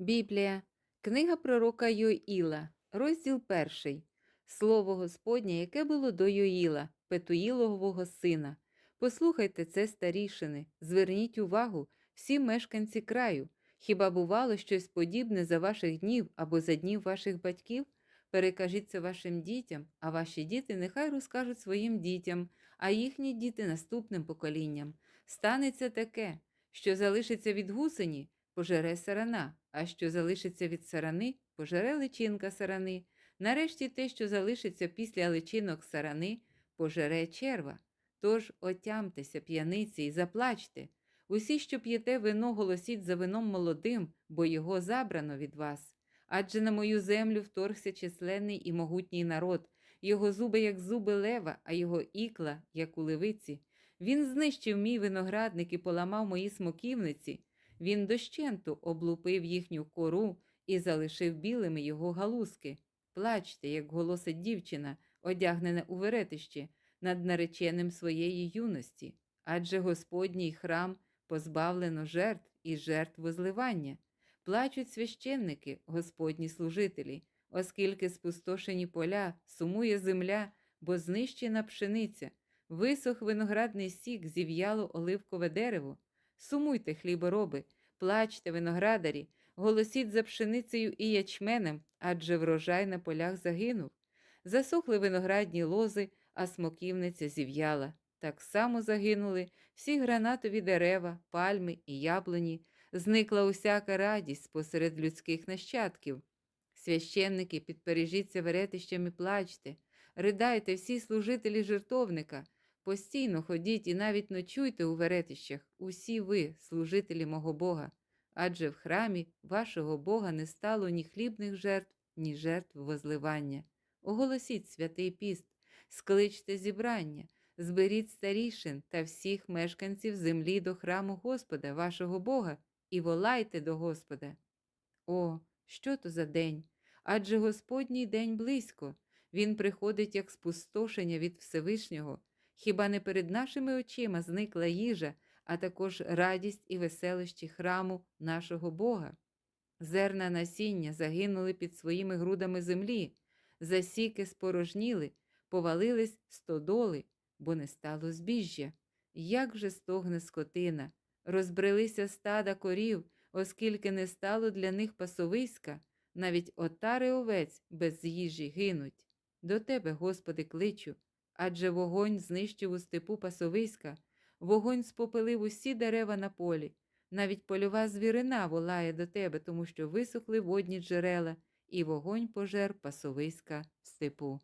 Біблія, книга пророка Йоїла, розділ перший. Слово Господнє, яке було до Йоїла, Петуїлового сина. Послухайте це, старішини, зверніть увагу, всі мешканці краю. Хіба бувало щось подібне за ваших днів або за днів ваших батьків? Перекажіть це вашим дітям, а ваші діти нехай розкажуть своїм дітям, а їхні діти наступним поколінням. Станеться таке, що залишиться від гусені, пожере сарана, а що залишиться від сарани, пожере личинка сарани. Нарешті те, що залишиться після личинок сарани, пожере черва. Тож отямтеся, п'яниці, і заплачте. Усі, що п'єте вино, голосіть за вином молодим, бо його забрано від вас. Адже на мою землю вторгся численний і могутній народ, його зуби, як зуби лева, а його ікла, як у левиці. Він знищив мій виноградник і поламав мої смоківниці. Він дощенту облупив їхню кору і залишив білими його галузки. Плачте, як голосить дівчина, одягнена у веретище, над нареченим своєї юності, адже Господній храм позбавлено жертв і жертв возливання. Плачуть священники, Господні служителі, оскільки спустошені поля, сумує земля, бо знищена пшениця, висох виноградний сік, зів'яло оливкове дерево. Сумуйте, хлібороби, плачте, виноградарі, голосіть за пшеницею і ячменем, адже врожай на полях загинув. Засохли виноградні лози, а смоківниця зів'яла. Так само загинули всі гранатові дерева, пальми і яблуні, зникла усяка радість посеред людських нащадків. Священники, підпережіться веретищем і плачте, ридайте всі служителі жертовника, постійно ходіть і навіть ночуйте у веретищах, усі ви, служителі мого Бога, адже в храмі вашого Бога не стало ні хлібних жертв, ні жертв возливання. Оголосіть святий піст, скличте зібрання, зберіть старішин та всіх мешканців землі до храму Господа, вашого Бога, і волайте до Господа. О, що то за день? Адже Господній день близько, Він приходить як спустошення від Всевишнього. Хіба не перед нашими очима зникла їжа, а також радість і веселощі храму нашого Бога? Зерна насіння загинули під своїми грудами землі, засіки спорожніли, повалились стодоли, бо не стало збіжжя. Як же стогне скотина, розбрелися стада корів, оскільки не стало для них пасовиська, навіть отари овець без їжі гинуть. До тебе, Господи, кличу, адже вогонь знищив у степу пасовиська, вогонь спопилив усі дерева на полі, навіть польова звірина волає до тебе, тому що висохли водні джерела, і вогонь пожер пасовиська в степу.